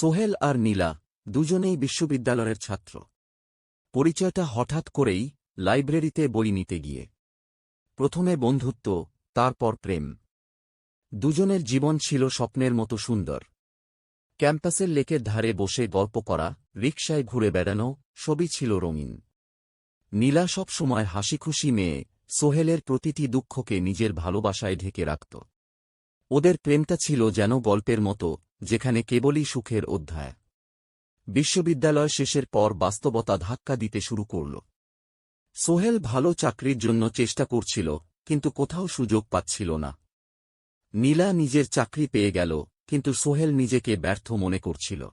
সোহেল আর নীলা দুজনেই বিশ্ববিদ্যালয়ের ছাত্র। পরিচয়টা হঠাৎ করেই লাইব্রেরিতে বই নিতে গিয়ে। প্রথমে বন্ধুত্ব, তারপর প্রেম। দুজনের জীবন ছিল স্বপ্নের মতো সুন্দর। ক্যাম্পাসের লেকের ধারে বসে গল্প করা, রিকশায় ঘুরে বেড়ানো, সবই ছিল রঙিন। নীলা সব সময় হাসিখুশি মেয়ে, সোহেলের প্রতিটি দুঃখকে নিজের ভালোবাসায় ঢেকে রাখত। ওদের প্রেমটা ছিল যেন গল্পের মতো যেখানে কেবলই সুখের অধ্যায়। বিশ্ববিদ্যালয় শেষের পর বাস্তবতা ধাক্কা দিতে শুরু করল। সোহেল ভালো চাকরির জন্য চেষ্টা করছিল, কিন্তু কোথাও সুযোগ পাচ্ছিল না। নীলা নিজের চাকরি পেয়ে গেল, কিন্তু সোহেল নিজেকে ব্যর্থ মনে করছিল।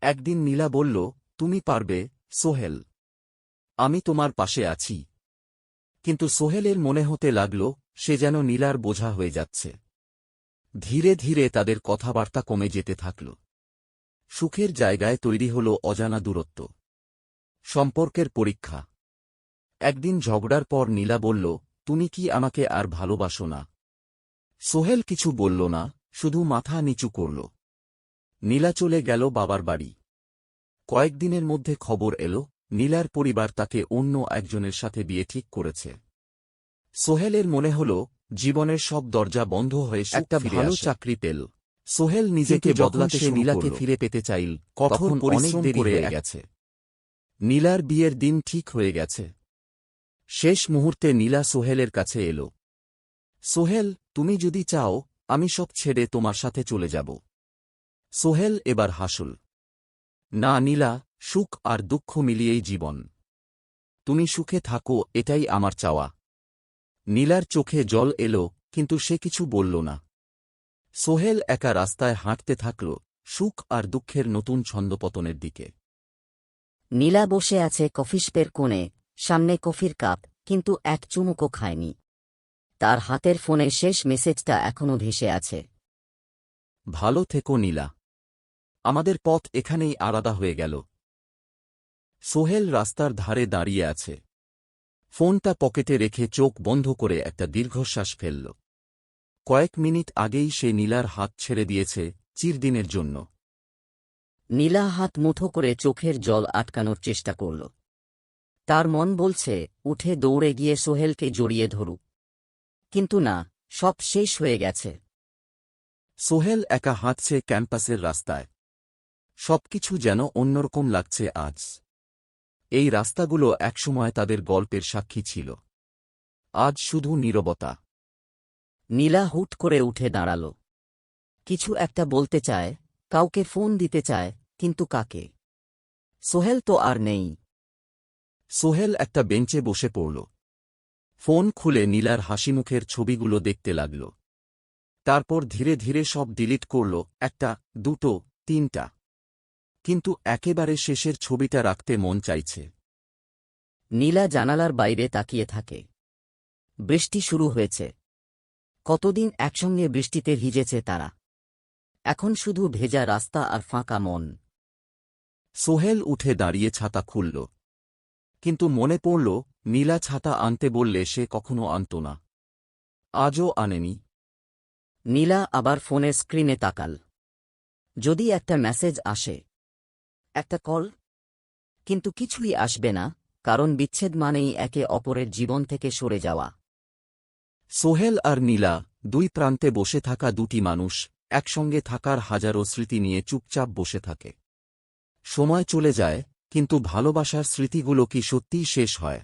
একদিন নীলা বলল, তুমি পারবে, সোহেল। আমি তোমার পাশে আছি। কিন্তু সোহেলের মনে হতে লাগল, সে যেন নীলার বোঝা হয়ে যাচ্ছে। ধীরে ধীরে তাদের কথাবার্তা কমে যেতে থাকল। সুখের জায়গায় তৈরি হল অজানা দূরত্ব। সম্পর্কের পরীক্ষা। একদিন ঝগড়ার পর নীলা বলল, তুমি কি আমাকে আর ভালোবাসো না? সোহেল কিছু বলল না, শুধু মাথা নিচু করল। নীলা চলে গেল বাবার বাড়ি। কয়েকদিনের মধ্যে খবর এল, নীলার পরিবার তাকে অন্য একজনের সাথে বিয়ে ঠিক করেছে। সোহেলের মনে হল জীবনের সব দরজা বন্ধ হয়ে একটা ভালো চাকরি পেল। সোহেল নিজেকে বদলাতে নীলাকে ফিরে পেতে চাইল কঠোর পরিশ্রম দেরি করে হয়ে গেছে। নীলার বিয়ের দিন ঠিক হয়ে গেছে। শেষ মুহূর্তে নীলা সোহেলের কাছে এল। সোহেল তুমি যদি চাও আমি সব ছেড়ে তোমার সাথে চলে যাব। সোহেল এবার হাসুল। না নীলা সুখ আর দুঃখ মিলিয়েই জীবন। তুমি সুখে থাকো এটাই আমার চাওয়া। নীলার চোখে জল এলো কিন্তু সে কিছু বলল না। সোহেল একা রাস্তায় হাঁটতে থাকল সুখ আর দুঃখের নতুন ছন্দপতনের দিকে। নীলা বসে আছে কফিস্পের কোণে সামনে কফির কাপ কিন্তু এক চুমুকও খায়নি। তার হাতের ফোনে শেষ মেসেজটা এখনও ভেসে আছে। ভালো থেকো নীলা। আমাদের পথ এখানেই আলাদা হয়ে গেল। সোহেল রাস্তার ধারে দাঁড়িয়ে আছে। ফোনটা পকেটে রেখে চোখ বন্ধ করে একটা দীর্ঘশ্বাস ফেলল। কয়েক মিনিট আগেই সে নীলার হাত ছেড়ে দিয়েছে চিরদিনের জন্য। নীলা হাত মুঠো করে চোখের জল আটকানোর চেষ্টা করল। তার মন বলছে উঠে দৌড়ে গিয়ে সোহেলকে জড়িয়ে ধরুক। কিন্তু না সব শেষ হয়ে গেছে। সোহেল একা হাঁটছে ক্যাম্পাসের রাস্তায়। সবকিছু যেন অন্যরকম লাগছে আজ। এই রাস্তাগুলো একসময় তাদের গল্পের সাক্ষী ছিল। আজ শুধু নীরবতা। নীলা হুট করে উঠে দাঁড়াল। কিছু একটা বলতে চায় কাউকে ফোন দিতে চায় কিন্তু কাকে? সোহেল তো আর নেই। সোহেল একটা বেঞ্চে বসে পড়ল। ফোন খুলে নীলার হাসিমুখের ছবিগুলো দেখতে লাগল। তারপর ধীরে ধীরে সব ডিলিট করল একটা দুটো তিনটা। কিন্তু একেবারে শেষের ছবিটা রাখতে মন চাইছে। নীলা জানালার বাইরে তাকিয়ে থাকে। বৃষ্টি শুরু হয়েছে। কতদিন একসঙ্গে বৃষ্টিতে ভিজেছে তারা। এখন শুধু ভেজা রাস্তা আর ফাঁকা মন। সোহেল উঠে দাঁড়িয়ে ছাতা খুলল। কিন্তু মনে পড়ল নীলা ছাতা আনতে বললে সে কখনো আনত না। আজও আনেনি। নীলা আবার ফোনের স্ক্রিনে তাকাল। যদি একটা মেসেজ আসে একটা কল? কিন্তু কিছুই আসবে না, কারণ বিচ্ছেদ মানেই একে অপরের জীবন থেকে সরে যাওয়া। সোহেল আর নীলা, দুই প্রান্তে বসে থাকা দুটি মানুষ, একসঙ্গে থাকার হাজারো স্মৃতি নিয়ে চুপচাপ বসে থাকে। সময় চলে যায়, কিন্তু ভালোবাসার স্মৃতিগুলো কি সত্যিই শেষ হয়?